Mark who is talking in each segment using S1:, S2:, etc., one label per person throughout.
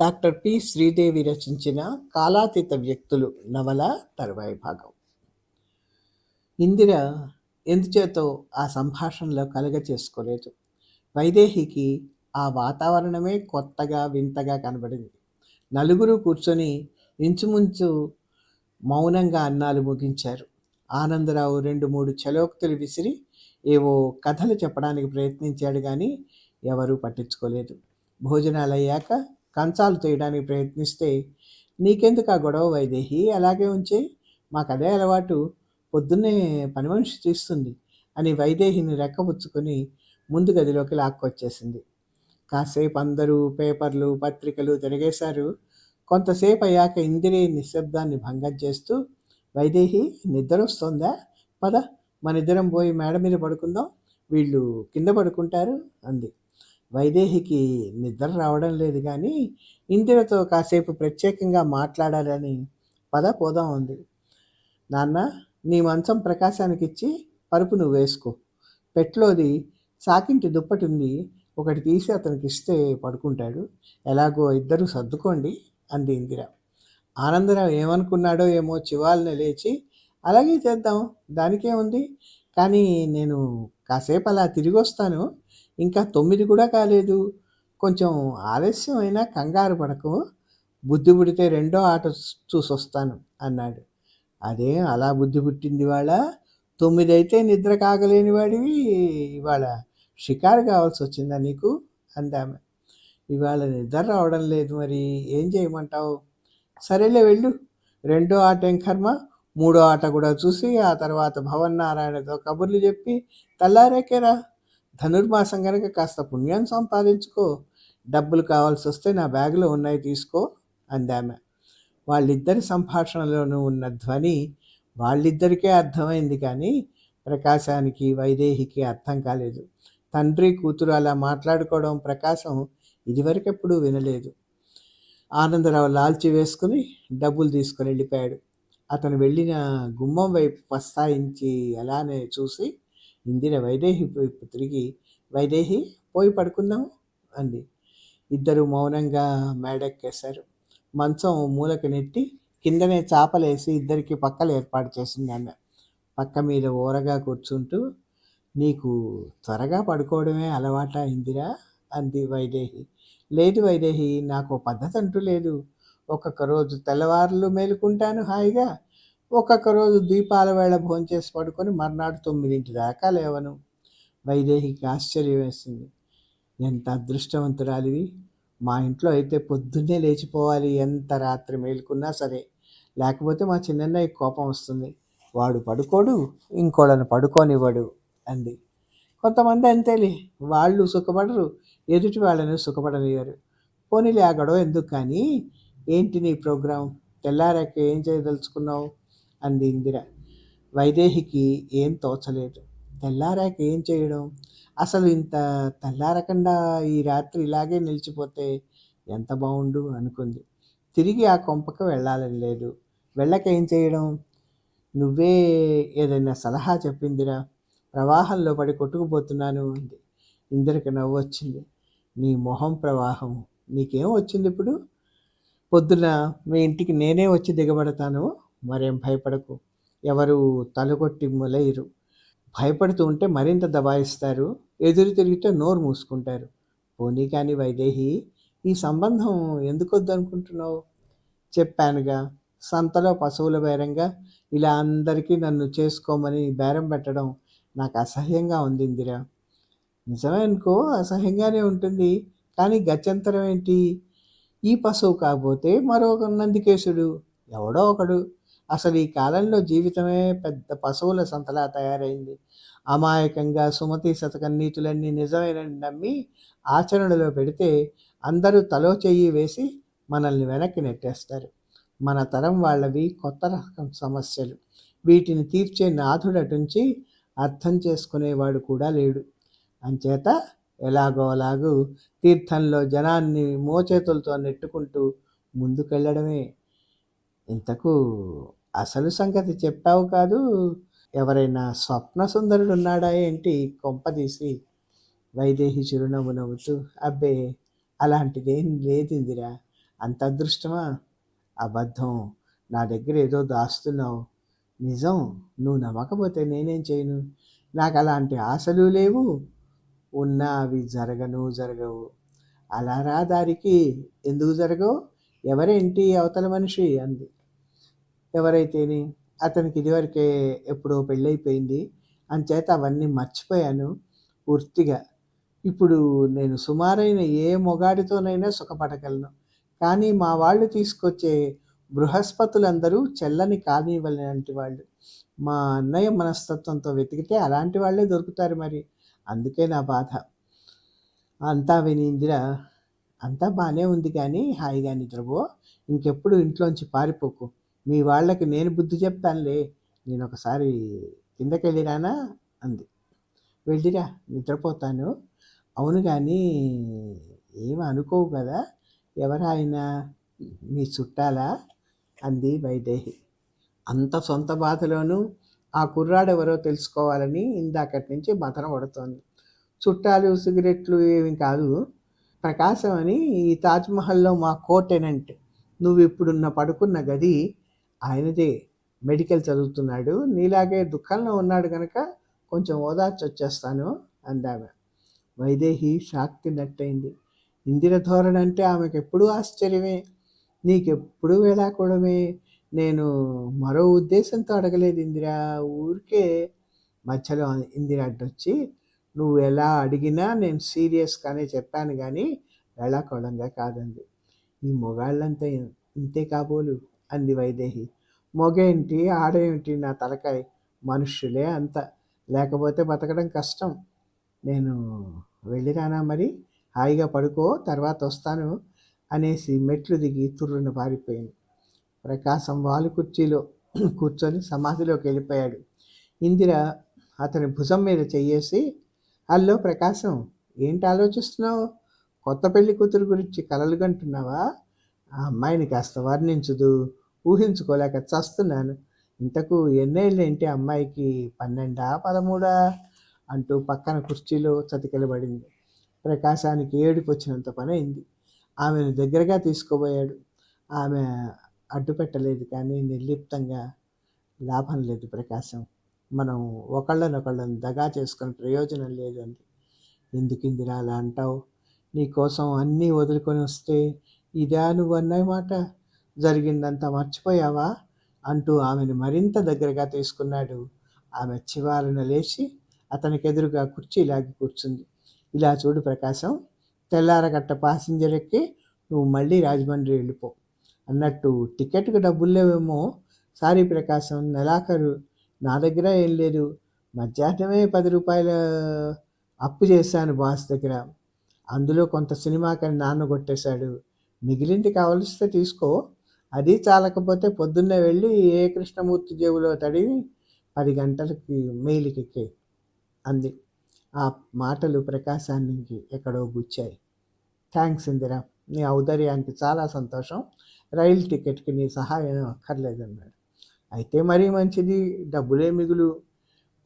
S1: Doctor P Sridevi రచించిన కాలాతీత వ్యక్తులు నవల తరువాయి భాగం ఇందిర ఎందుచేతో ఆ సంభాషణలో కలగ చేసుకోలేదు. వైదేహికి ఆ వాతావరణమే కొత్తగా వింతగా కనబడింది. నలుగురు కూర్చొని ఇంచుమించు మౌనంగా అన్నాలు ముగించారు. ఆనందరావు రెండు మూడు చలోక్తులు విసిరి ఏవో కథలు చెప్పడానికి ప్రయత్నించాడు కానీ ఎవరూ పట్టించుకోలేదు. భోజనాలు అయ్యాక కంచాలు తీయడానికి ప్రయత్నిస్తే నీకెందుకు ఆ గొడవ వైదేహి? అలాగే ఉంచే మాకు అదే అలవాటు. పొద్దున్నే పని మనిషి తీస్తుంది అని వైదేహిని రెక్కపుచ్చుకొని ముందు గదిలోకి లాక్కొచ్చేసింది. కాసేపు అందరూ పేపర్లు పత్రికలు తిరిగేశారు. కొంతసేపు అయ్యాక ఇందిరే నిశ్శబ్దాన్ని భంగం చేస్తూ వైదేహి నిద్ర వస్తుందా పద మన ఇద్దరం పోయి మేడ మీద పడుకుందాం. వీళ్ళు కింద పడుకుంటారు అంది. వైదేహికి నిద్ర రావడం లేదు కానీ ఇందిరతో కాసేపు ప్రత్యేకంగా మాట్లాడాలని పద పోదాం ఉంది. నాన్న నీ మంచం ప్రకాశానికి ఇచ్చి పరుపు నువ్వు వేసుకో. పెట్లోది సాకింటి దుప్పటి ఉంది ఒకటి తీసి అతనికి ఇస్తే పడుకుంటాడు. ఎలాగో ఇద్దరు సర్దుకోండి అంది ఇందిర. ఆనందరావు ఏమనుకున్నాడో ఏమో చివాలని లేచి అలాగే చేద్దాం దానికే ఉంది కానీ నేను కాసేపు అలా తిరిగి వస్తాను ఇంకా తొమ్మిది కూడా కాలేదు. కొంచెం ఆలస్యం అయినా కంగారు పడకు. బుద్ధి పుడితే రెండో ఆట చూసొస్తాను అన్నాడు. అదే అలా బుద్ధి పుట్టింది వాళ్ళ తొమ్మిది అయితే నిద్ర కాగలేని వాడివి. ఇవాళ షికారు కావాల్సి వచ్చిందా నీకు? అందామె. ఇవాళ నిద్ర రావడం లేదు మరి. ఏం చేయమంటావు? సరేలే వెళ్ళు. రెండో ఆట ఏం కర్మ? మూడో ఆట కూడా చూసి ఆ తర్వాత భవన్ నారాయణతో కబుర్లు చెప్పి తల్లారేకేరా? ధనుర్మాసం కనుక కాస్త పుణ్యం సంపాదించుకో డబ్బులు కావాల్సి వస్తే నా బ్యాగులో ఉన్నాయి తీసుకో అందామె. వాళ్ళిద్దరి సంభాషణలోనూ ఉన్న ధ్వని వాళ్ళిద్దరికే అర్థమైంది కానీ ప్రకాశానికి వైదేహికి అర్థం కాలేదు. తండ్రి కూతురు అలా మాట్లాడుకోవడం ప్రకాశం ఇదివరకెప్పుడు వినలేదు. ఆనందరావు లాల్చి వేసుకుని డబ్బులు తీసుకుని వెళ్ళిపోయాడు. అతను వెళ్ళిన గుమ్మం వైపు పస్తాయించి అలానే చూసి ఇందిర వైదేహి వైపు తిరిగి వైదేహి పోయి పడుకుందాం అంది. ఇద్దరు మౌనంగా మేడెక్కేశారు. మంచం మూలకు నెట్టి కిందనే చాపలేసి ఇద్దరికి పక్కలు ఏర్పాటు చేసింది ఆమె. పక్క మీద ఓరగా కూర్చుంటూ నీకు త్వరగా పడుకోవడమే అలవాట ఇందిరా అంది వైదేహి. లేదు వైదేహి నాకు పద్ధతి అంటూ లేదు. ఒక్కొక్క రోజు తెల్లవారులు మేలుకుంటాను హాయిగా. ఒక్కొక్క రోజు దీపాల వేళ భోంచేసి పడుకొని మర్నాడు తొమ్మిదింటి దాకా లేవను. వైదేహికి ఆశ్చర్యం వేసింది. ఎంత అదృష్టవంతురాలివి. మా ఇంట్లో అయితే పొద్దున్నే లేచిపోవాలి. ఎంత రాత్రి మేలుకున్నా సరే. లేకపోతే మా చిన్నన్నయ్య కోపం వస్తుంది. వాడు పడుకోడు ఇంకోళ్ళని పడుకోనివ్వడు అంది. కొంతమంది అంతేలే. వాళ్ళు సుఖపడరు. ఎదుటి వాళ్ళని సుఖపడనివ్వరు పోనీలే ఆ గొడవ ఎందుకు కానీ? ఏంటి నీ ప్రోగ్రాం? తెల్లారాక ఏం చేయదలుచుకున్నావు? అంది ఇందిర. వైదేహికి ఏం తోచలేదు. తెల్లారాక ఏం చేయడం? అసలు ఇంత తెల్లారకుండా ఈ రాత్రి ఇలాగే నిలిచిపోతే ఎంత బాగుండు అనుకుంది. తిరిగి ఆ కొంపకు వెళ్ళాలని లేదు. వెళ్ళక ఏం చేయడం? నువ్వే ఏదైనా సలహా చెప్పిందిరా. ప్రవాహంలో పడి కొట్టుకుపోతున్నాను అంది. ఇందిరకి నవ్వు వచ్చింది. నీ మొహం ప్రవాహం. నీకేం వచ్చింది ఇప్పుడు? పొద్దున మీ ఇంటికి నేనే వచ్చి దిగబడతాను? మరేం భయపడకు. ఎవరు తలగొట్టి మొలైరు భయపడుతూ ఉంటే మరింత దబాయిస్తారు. ఎదురు తిరిగితే నోరు మూసుకుంటారు. పోనీ కానీ వైదేహి ఈ సంబంధం ఎందుకు వద్దనుకుంటున్నావు చెప్పానుగా. సంతలో పశువుల బేరంగా ఇలా అందరికీ నన్ను చేసుకోమని బేరం పెట్టడం నాకు అసహ్యంగా ఉంది ఇందిరా. నిజమే అనుకో అసహ్యంగానే ఉంటుంది. కానీ గత్యంతరం ఏంటి? ఈ పశువు కాకపోతే మరొక నందికేశుడు ఎవడో ఒకడు. అసలు ఈ కాలంలో జీవితమే పెద్ద పశువుల సంతలా తయారైంది. అమాయకంగా సుమతి శతకం నీతులన్నీ నిజమేనని నమ్మి ఆచరణలో పెడితే అందరూ తలో చెయ్యి వేసి మనల్ని వెనక్కి నెట్టేస్తారు. మన తరం వాళ్ళవి కొత్త రకం సమస్యలు. వీటిని తీర్చే నాథుడటుంచి అర్థం చేసుకునేవాడు కూడా లేడు. అంచేత ఎలాగో అలాగూ తీర్థంలో జనాన్ని మోచేతులతో నెట్టుకుంటూ ముందుకెళ్ళడమే ఇంతకు అసలు సంగతి చెప్పావు కాదు. ఎవరైనా స్వప్న సుందరుడు ఉన్నాడా ఏంటి కొంపదీసి వైదేహి చిరునవ్వు నవ్వుతూ అబ్బే అలాంటిదేం లేదిందిరా. అంత అదృష్టమా అబద్ధం. నా దగ్గర ఏదో దాస్తున్నావు. నిజం నువ్వు నమ్మకపోతే నేనేం చేయను? నాకు అలాంటి ఆశలు లేవు. ఉన్నా అవి జరగను జరగవు. అలా రా దారికి. ఎందుకు జరగవు? ఎవరేంటి అవతల మనిషి? అంది. ఎవరైతేని అతనికి ఇదివరకే ఎప్పుడో పెళ్ళైపోయింది. అంచేత అవన్నీ మర్చిపోయాను పూర్తిగా. ఇప్పుడు నేను సుమారైన ఏ మొగాడితోనైనా సుఖపడగలను. కానీ మా వాళ్ళు తీసుకొచ్చే బృహస్పతులందరూ చెల్లని కానివ్వలేంటి వాళ్ళు. మా అన్నయ్య మనస్తత్వంతో వెతికితే అలాంటి వాళ్ళే దొరుకుతారు మరి. అందుకే నా బాధ. అంతా విని ఇందిర అంతా బాగానే ఉంది కానీ హాయిగా నిద్రపో. ఇంకెప్పుడు ఇంట్లోంచి పారిపోకు. మీ వాళ్ళకి నేను బుద్ధి చెప్తానులే నేను ఒకసారి కిందకి వెళ్ళిరానా అంది. వెళ్ళిరా నిద్రపోతాను. అవును కానీ ఏమి అనుకోవు కదా ఎవరు ఆయన మీ చుట్టాలా? అంది వైదేహి. అంత సొంత బాధలోనూ ఆ కుర్రాడెవరో తెలుసుకోవాలని ఇందాకటి నుంచి మతన పడుతోంది. చుట్టాలు సిగరెట్లు ఏమి కాదు. ప్రకాశం అని ఈ తాజ్మహల్లో మా కో టెనెంట్ నువ్వు ఇప్పుడున్న పడుకున్న గది ఆయనదే మెడికల్ చదువుతున్నాడు. నీలాగే దుఃఖంలో ఉన్నాడు కనుక కొంచెం ఓదార్చి వచ్చేస్తాను అందామె. వైదేహి షాక్ తిన్నట్టయింది ఇందిర ధోరణి అంటే ఆమెకు ఎప్పుడూ ఆశ్చర్యమే. నీకెప్పుడు వెళ్ళాకూడమే నేను మరో ఉద్దేశంతో అడగలేదు ఇందిరా. ఊరికే మధ్యలో ఇందిర అడ్డొచ్చి నువ్వు ఎలా అడిగినా నేను సీరియస్గానే చెప్పాను కానీ వెళ్ళాకూడంగా కాదండి ఈ మొగాళ్ళంతా ఇంతే కాబోలు. అంది వైదేహి మొగేంటి ఆడేమిటి నా తలకాయ? మనుష్యులే అంత. లేకపోతే బతకడం కష్టం. నేను వెళ్ళిరానా మరి? హాయిగా పడుకో తర్వాత వస్తాను అనేసి మెట్లు దిగి తుర్రును పారిపోయింది. ప్రకాశం వాలు కుర్చీలో కూర్చొని సమాధిలోకి వెళ్ళిపోయాడు. ఇందిర అతని భుజం మీద చెయ్యేసి హలో ప్రకాశం ఏంటి ఆలోచిస్తున్నావు? కొత్త పెళ్ళి కూతురు గురించి కలలుగంటున్నావా ఆ అమ్మాయిని కాస్త వర్ణించుదు. ఊహించుకోలేక చస్తున్నాను. ఇంతకు ఎన్నేళ్ళేంటి అమ్మాయికి పన్నెండా పదమూడా అంటూ పక్కన కుర్చీలో చతికిలబడింది. ప్రకాశానికి ఏడుపు వచ్చినంత పని అయింది ఆమెను దగ్గరగా తీసుకుపోయాడు ఆమె అడ్డుపెట్టలేదు కానీ నిర్లిప్తంగా లాభం లేదు ప్రకాశం. మనం ఒకళ్ళనొకళ్ళని దగా చేసుకుని ప్రయోజనం లేదు అంది ఎందుకు ఇందిరా అలా అంటావు నీకోసం అన్నీ వదులుకొని వస్తే ఇదా నువ్వు అన్నమాట జరిగిందంతా మర్చిపోయావా? అంటూ ఆమెను మరింత దగ్గరగా తీసుకున్నాడు. ఆమె చివాలన లేచి అతనికి ఎదురుగా కుర్చీ లాగి కూర్చుంది. ఇలా చూడు ప్రకాశం తెల్లారగట్ట పాసింజర్ ఎక్కి నువ్వు మళ్ళీ రాజమండ్రి వెళ్ళిపో. అన్నట్టు టికెట్కి డబ్బులు లేవేమో. సారీ ప్రకాశం నెలాఖరు. నా దగ్గర ఏం లేదు. మధ్యాహ్నమే పది రూపాయల అప్పు చేశాను బాస్ దగ్గర. అందులో కొంత సినిమాకని నాన్న కొట్టేశాడు. మిగిలింది కావలిస్తే తీసుకో. అది చాలకపోతే పొద్దున్నే వెళ్ళి ఏ కృష్ణమూర్తి జేబులో తడివి పది గంటలకి మెయిల్కి అంది. ఆ మాటలు ప్రకాశానికి ఎక్కడో గుచ్చాయి. థ్యాంక్స్ ఇందిరా నీ ఔదర్యానికి చాలా సంతోషం. రైలు టికెట్కి నీ సహాయం అక్కర్లేదన్నాడు. అయితే మరీ మంచిది. డబ్బులే మిగులు.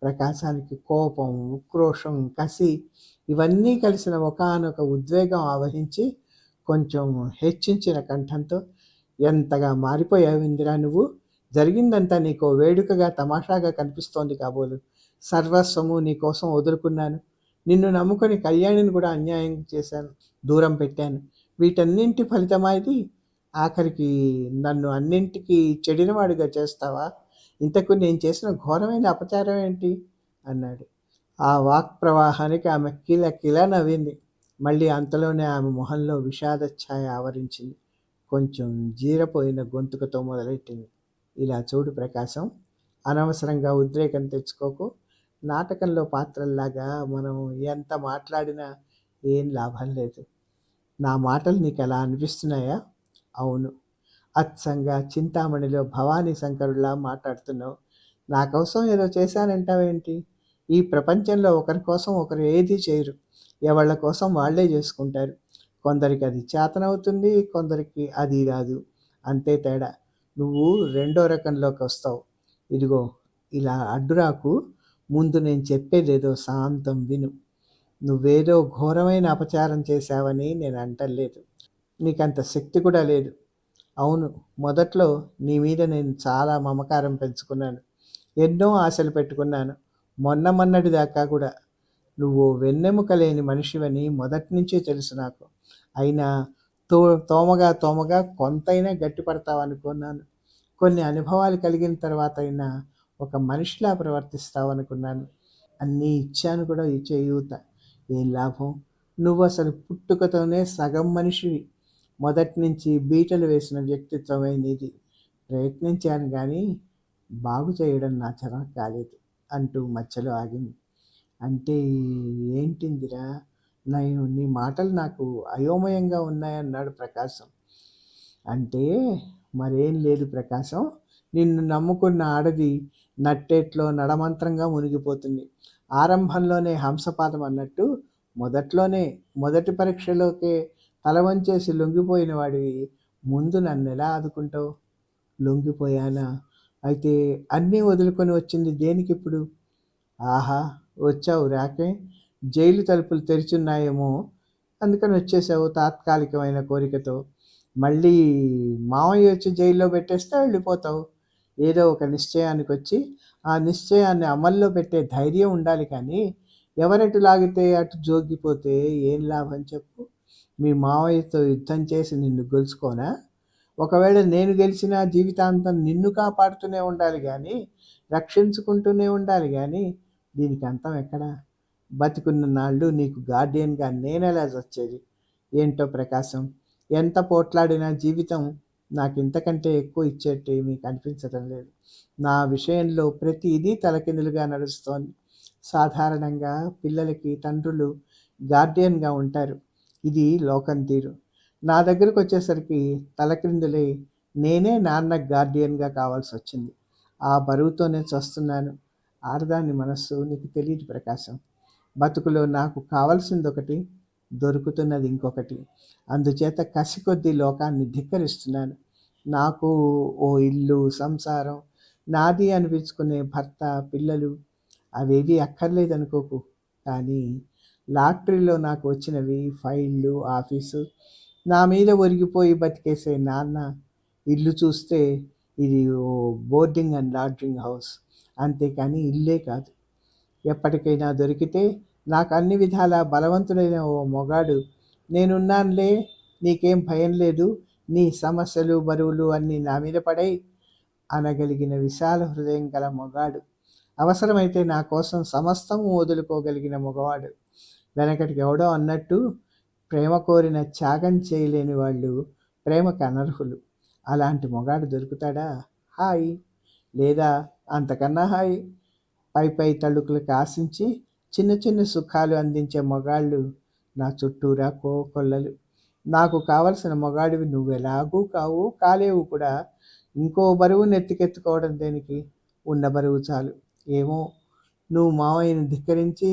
S1: ప్రకాశానికి కోపం ఉక్రోషం కసి ఇవన్నీ కలిసిన ఒకనొక ఉద్వేగం ఆవహించి కొంచెం హెచ్చించిన కంఠంతో ఎంతగా మారిపోయావు ఇందిరా నువ్వు? జరిగిందంతా నీకు వేడుకగా తమాషాగా కనిపిస్తోంది కాబోలు. సర్వస్వము నీకోసం వదులుకున్నాను. నిన్ను నమ్ముకొని కళ్యాణిని కూడా అన్యాయం చేశాను దూరం పెట్టాను. వీటన్నింటి ఫలితమా ఇది? ఆఖరికి నన్ను అన్నింటికి చెడినవాడిగా చేస్తావా? ఇంతకు నేను చేసిన ఘోరమైన అపచారం ఏంటి? అన్నాడు. ఆ వాక్ ప్రవాహానికి ఆమె కిల కిల నవ్వింది. మళ్ళీ అంతలోనే ఆమె మొహంలో విషాద ఛాయ ఆవరించింది. కొంచెం జీరపోయిన గొంతుకతో మొదలెట్టింది. ఇలా చూడు ప్రకాశం అనవసరంగా ఉద్రేకం తెచ్చుకోకు. నాటకంలో పాత్రల్లాగా మనం ఎంత మాట్లాడినా ఏం లాభం లేదు. నా మాటలు నీకు ఎలా అనిపిస్తున్నాయా? అవును. అచ్చంగా చింతామణిలో భవానీ శంకరులా మాట్లాడుతున్నావు. నా కోసం ఏదో చేశానంటావేంటి? ఈ ప్రపంచంలో ఒకరి కోసం ఒకరు ఏది చేయరు. ఎవళ్ళ కోసం వాళ్ళే చేసుకుంటారు. కొందరికి అది చేతనవుతుంది కొందరికి అది రాదు. అంతే తేడా. నువ్వు రెండో రకంలోకి వస్తావు. ఇదిగో ఇలా అడ్డురాకు ముందు నేను చెప్పేదేదో శాంతం విను. నువ్వేదో ఘోరమైన అపచారం చేశావని నేను అంటలేదు. నీకంత శక్తి కూడా లేదు. అవును మొదట్లో నీ మీద నేను చాలా మమకారం పెంచుకున్నాను. ఎన్నో ఆశలు పెట్టుకున్నాను. మొన్న మొన్నటి దాకా కూడా. నువ్వు వెన్నెముక లేని మనిషివని మొదటి నుంచి తెలుసు నాకు. అయినా తో తోమగా తోమగా కొంతైనా గట్టిపడతావు అనుకున్నాను కొన్ని అనుభవాలు కలిగిన తర్వాత అయినా ఒక మనిషిలా ప్రవర్తిస్తావు అనుకున్నాను అన్నీ ఇచ్చాను కూడా ఇచ్చే యువత. ఏం లాభం? నువ్వు అసలు పుట్టుకతోనే సగం మనిషివి. మొదటి నుంచి బీటలు వేసిన వ్యక్తిత్వమే నీది. ప్రయత్నించాను కానీ బాగు చేయడం నా చరం కాలేదు అంటూ మధ్యలో ఆగింది. అంటే ఏంటిందిరా? నేను నీ మాటలు నాకు అయోమయంగా ఉన్నాయన్నాడు ప్రకాశం. అంటే మరేం లేదు ప్రకాశం నిన్ను నమ్ముకున్న ఆడది నట్టేట్లో నడమంత్రంగా మునిగిపోతుంది. ఆరంభంలోనే హంసపాదం అన్నట్టు మొదట్లోనే మొదటి పరీక్షలోకే తలవంచేసి లొంగిపోయిన వాడివి. ముందు నన్ను ఎలా ఆదుకుంటావు? లొంగిపోయానా? అయితే అన్నీ వదులుకొని వచ్చింది దేనికి ఇప్పుడు ఆహా వచ్చావు రాకే. జైలు తలుపులు తెరిచున్నాయేమో అందుకని వచ్చేసావు తాత్కాలికమైన కోరికతో. మళ్ళీ మామయ్య వచ్చి జైల్లో పెట్టేస్తే వెళ్ళిపోతావు. ఏదో ఒక నిశ్చయానికి వచ్చి ఆ నిశ్చయాన్ని అమల్లో పెట్టే ధైర్యం ఉండాలి కానీ ఎవరెటు లాగితే అటు జోగిపోతే ఏం లాభం చెప్పు? మీ మావయ్యతో యుద్ధం చేసి నిన్ను గెలుచుకోనా? ఒకవేళ నేను గెలిచిన జీవితాంతం నిన్ను కాపాడుతూనే ఉండాలి కానీ రక్షించుకుంటూనే ఉండాలి కానీ దీనికి అంతం ఎక్కడా? బతికున్న నాళ్ళు నీకు గార్డియన్గా నేనేలా వచ్చేది. ఏంటో ప్రకాశం? ఎంత పోట్లాడినా జీవితం నాకు ఇంతకంటే ఎక్కువ ఇచ్చేట్టు ఏమీ కనిపించడం లేదు. నా విషయంలో ప్రతిదీ తలకిందులుగా నడుస్తోంది. సాధారణంగా పిల్లలకి తండ్రులు గార్డియన్గా ఉంటారు. ఇది లోకం తీరు. నా దగ్గరకు వచ్చేసరికి తలక్రిందులై నేనే నాన్న గార్డియన్గా కావాల్సి వచ్చింది. ఆ బరువుతోనే చస్తున్నాను. ఆడదాని మనస్సు నీకు తెలియదు ప్రకాశం. బతుకులో నాకు కావలసింది ఒకటి దొరుకుతున్నది ఇంకొకటి. అందుచేత కసి కొద్దీ లోకాన్ని ధిక్కరిస్తున్నాను. నాకు ఓ ఇల్లు సంసారం నాది అనిపించుకునే భర్త పిల్లలు అవేవి అక్కర్లేదనుకోకు. కానీ లాటరీలో నాకు వచ్చినవి ఫైళ్ళు ఆఫీసు నా మీద ఒరిగిపోయి బతికేసే నాన్న ఇల్లు చూస్తే ఇది ఓ బోర్డింగ్ అండ్ లాడ్జింగ్ హౌస్. అంతేకాని ఇల్లే కాదు. ఎప్పటికైనా దొరికితే నాకు అన్ని విధాల బలవంతుడైన ఓ మొగాడు. నేనున్నానులే నీకేం భయం లేదు నీ సమస్యలు బరువులు అన్నీ నా మీద పడై అనగలిగిన విశాల హృదయం గల మొగాడు. అవసరమైతే నా కోసం సమస్తము వదులుకోగలిగిన మగవాడు. వెనకటికి ఎవడో అన్నట్టు ప్రేమ కోరిన త్యాగం చేయలేని వాళ్ళు ప్రేమకు అనర్హులు. అలాంటి మొగాడు దొరుకుతాడా? హాయ్. లేదా అంతకన్నా హాయ్. పై పై తళుకులకు ఆశించి చిన్న చిన్న సుఖాలు అందించే మొగాళ్ళు నా చుట్టూరా కోకొల్లలు నాకు కావలసిన మొగాడివి నువ్వు ఎలాగూ కావు కాలేవు కూడా. ఇంకో బరువు నెత్తికెత్తుకోవడం దేనికి? ఉన్న బరువు చాలు. ఏమో నువ్వు మావయ్యని ధిక్కరించి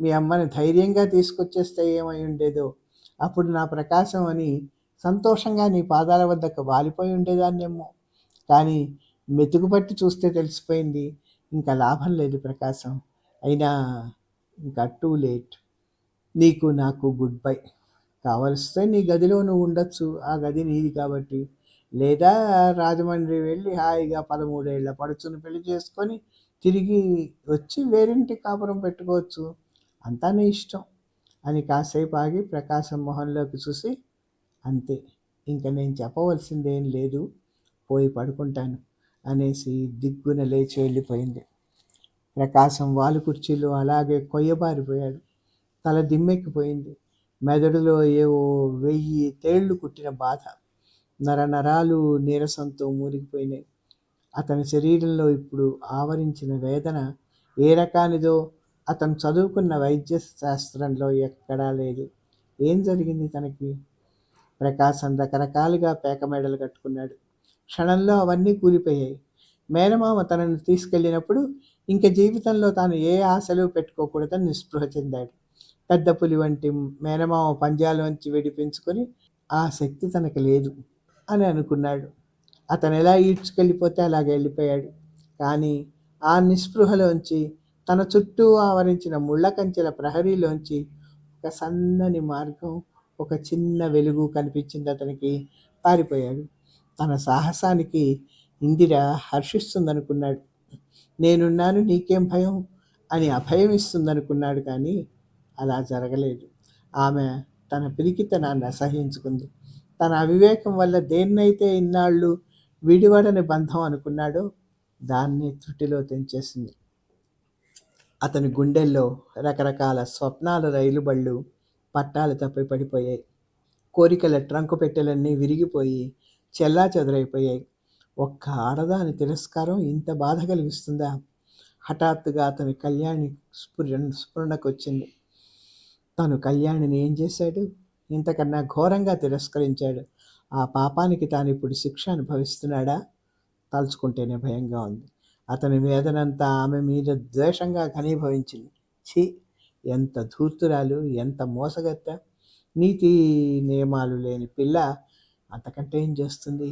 S1: మీ అమ్మని ధైర్యంగా తీసుకొచ్చేస్తే ఏమై ఉండేదో. అప్పుడు నా ప్రకాశం అని సంతోషంగా నీ పాదాల వద్దకు వాలిపోయి ఉండేదాన్నేమో. కానీ మెతుకు పట్టి చూస్తే తెలిసిపోయింది. ఇంకా లాభం లేదు ప్రకాశం. అయినా ఇంకా టూ లేట్. నీకు నాకు గుడ్ బై. కావలిస్తే నీ గదిలో నువ్వు ఉండొచ్చు. ఆ గది నీది కాబట్టి. లేదా రాజమండ్రి వెళ్ళి హాయిగా పదమూడేళ్ళ పడుచును పెళ్ళి చేసుకొని తిరిగి వచ్చి వేరింటి కాపురం పెట్టుకోవచ్చు. అంతా నీ ఇష్టం. అని కాసేపు ఆగి ప్రకాశం మొహంలోకి చూసి అంతే. ఇంకా నేను చెప్పవలసిందేం లేదు. పోయి పడుకుంటాను. అనేసి దిగ్గున లేచి వెళ్ళిపోయింది. ప్రకాశం వాలు కుర్చీలో అలాగే కొయ్యబారిపోయాడు. తల దిమ్మెక్కిపోయింది. మెదడులో ఏవో వెయ్యి తేళ్ళు కుట్టిన బాధ. నర నరాలు నీరసంతో మూలిగిపోయినాయి. అతని శరీరంలో ఇప్పుడు ఆవరించిన వేదన ఏ రకానిదో అతను చదువుకున్న వైద్య శాస్త్రంలో ఎక్కడా లేదు. ఏం జరిగింది తనకి? ప్రకాశం రకరకాలుగా పేక మెడలు కట్టుకున్నాడు. క్షణంలో అవన్నీ కూలిపోయాయి. మేనమామ తనను తీసుకెళ్ళినప్పుడు ఇంక జీవితంలో తాను ఏ ఆశలు పెట్టుకోకూడదని నిస్పృహ చెందాడు. పెద్ద పులి వంటి మేనమామ పంజాలోంచి విడిపించుకొని ఆ శక్తి తనకు లేదు అని అనుకున్నాడు. అతను ఎలా ఈడ్చుకెళ్ళిపోతే అలాగే వెళ్ళిపోయాడు. కానీ ఆ నిస్పృహలోంచి తన చుట్టూ ఆవరించిన ముళ్ళ కంచెల ప్రహరీలోంచి ఒక సన్నని మార్గం ఒక చిన్న వెలుగు కనిపించింది అతనికి. పారిపోయాడు. తన సాహసానికి ఇందిర హర్షిస్తుందనుకున్నాడు. నేనున్నాను నీకేం భయం? అని అభయం ఇస్తుందనుకున్నాడు కానీ అలా జరగలేదు. ఆమె తన పిరికితనాన్ని అసహించుకుంది. తన అవివేకం వల్ల దేన్నైతే ఇన్నాళ్ళు విడివడని బంధం అనుకున్నాడో దాన్ని త్రుటిలో తెంచేసింది. అతని గుండెల్లో రకరకాల స్వప్నాల రైలు బళ్ళు పట్టాలు తప్పి పడిపోయాయి. కోరికల ట్రంకు పెట్టెలన్నీ విరిగిపోయి చెల్లా చెదరైపోయాయి ఒక్క ఆడదాని తిరస్కారం ఇంత బాధ కలిగిస్తుందా? హఠాత్తుగా అతని కళ్యాణి స్ఫురణ స్ఫురణకు వచ్చింది తను కళ్యాణిని ఏం చేశాడు? ఇంతకన్నా ఘోరంగా తిరస్కరించాడు. ఆ పాపానికి తాను ఇప్పుడు శిక్ష అనుభవిస్తున్నాడా? తలుచుకుంటేనే భయంగా ఉంది. అతని వేదనంతా ఆమె మీద ద్వేషంగా ఘనీభవించింది. ఛీ! ఎంత ధూర్తురాలు ఎంత మోసగత్త నీతి నియమాలు లేని పిల్ల అంతకంటే ఏం చేస్తుంది?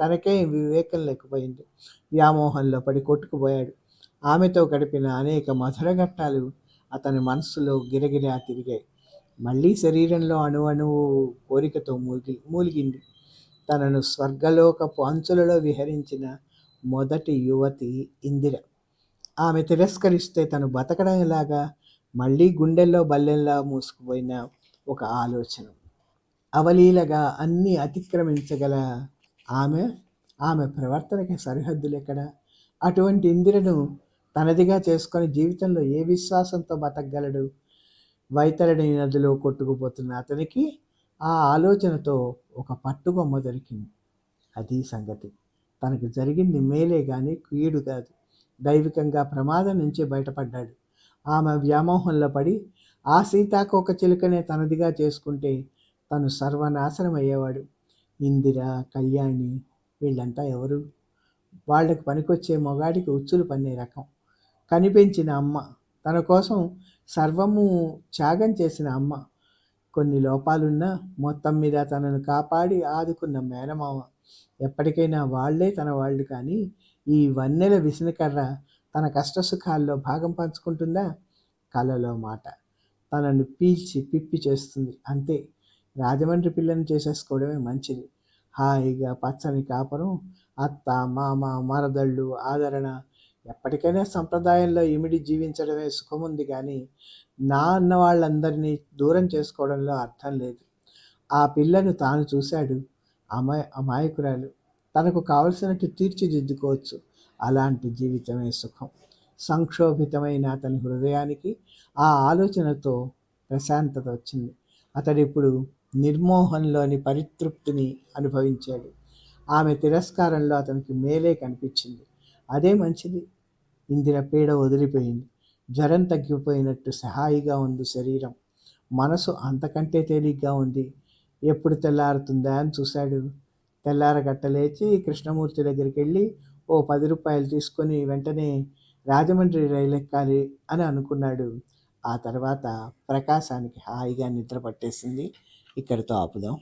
S1: తనకే వివేకం లేకపోయింది. వ్యామోహంలో పడి కొట్టుకుపోయాడు. ఆమెతో గడిపిన అనేక మధుర ఘట్టాలు అతని మనస్సులో గిరగిరా తిరిగాయి. మళ్ళీ శరీరంలో అణువణువు కోరికతో మూలిగి మూలిగింది. తనను స్వర్గలోకపు అంచులలో విహరించిన మొదటి యువతి ఇందిర. ఆమె తిరస్కరిస్తే తను బతకడం ఎలాగా మళ్ళీ గుండెల్లో బల్లెల్లా మూసుకుపోయిన ఒక ఆలోచన. అవలీలగా అన్నీ అతిక్రమించగల ఆమె ఆమె ప్రవర్తనకి సరిహద్దులు ఎక్కడ అటువంటి ఇందిరను తనదిగా చేసుకొని జీవితంలో ఏ విశ్వాసంతో బతకగలడు? వైతరణి నదిలో కొట్టుకుపోతున్న అతనికి ఆ ఆలోచనతో ఒక పట్టుబొమ్మ దొరికింది. అది సంగతి. తనకు జరిగింది మేలే కానీ కీడు కాదు. దైవికంగా ప్రమాదం నుంచి బయటపడ్డాడు. ఆమె వ్యామోహంలో పడి ఆ సీతాకోక చిలుకనే తనదిగా చేసుకుంటే తను సర్వనాశనం అయ్యేవాడు ఇందిర కళ్యాణి వీళ్ళంతా ఎవరు? వాళ్ళకి పనికొచ్చే మొగాడికి ఉచ్చులు పన్నే రకం. కనిపించిన అమ్మ. తన కోసం సర్వము త్యాగం చేసిన అమ్మ. కొన్ని లోపాలున్నా మొత్తం మీద తనను కాపాడి ఆదుకున్న మేనమామ. ఎప్పటికైనా వాళ్ళే తన వాళ్ళు కానీ ఈ వన్నెల విసినకర్ర తన కష్టసుఖాల్లో భాగం పంచుకుంటుందా? కలలో మాట. తనను పీల్చి పిప్పి చేస్తుంది. అంతే. రాజమండ్రి పిల్లని చేసేసుకోవడమే మంచిది. హాయిగా పచ్చని కాపురం అత్త మామ మరదళ్ళు ఆదరణ ఎప్పటికైనా సంప్రదాయంలో ఇమిడి జీవించడమే సుఖముంది కానీ నా అన్న వాళ్ళందరినీ దూరం చేసుకోవడంలో అర్థం లేదు. ఆ పిల్లను తాను చూశాడు. అమాయ అమాయకురాలు. తనకు కావలసినట్టు తీర్చిదిద్దుకోవచ్చు. అలాంటి జీవితమే సుఖం. సంక్షోభితమైన అతని హృదయానికి ఆ ఆలోచనతో ప్రశాంతత వచ్చింది. అతడిప్పుడు నిర్మోహంలోని పరితృప్తిని అనుభవించాడు. ఆమె తిరస్కారంలో అతనికి మేలే కనిపించింది. అదే మంచిది. ఇందిర పీడ వదిలిపోయింది. జ్వరం తగ్గిపోయినట్టు సహాయిగా ఉంది శరీరం. మనసు అంతకంటే తేలిగ్గా ఉంది. ఎప్పుడు తెల్లారుతుందా అని చూశాడు. తెల్లారగట్టలేచి కృష్ణమూర్తి దగ్గరికి వెళ్ళి ఓ పది రూపాయలు తీసుకొని వెంటనే రాజమండ్రి రైలు ఎక్కాలి అని అనుకున్నాడు. ఆ తర్వాత ప్రకాశానికి హాయిగా నిద్ర పట్టేసింది. ఇక్కడితో ఆపుదాం.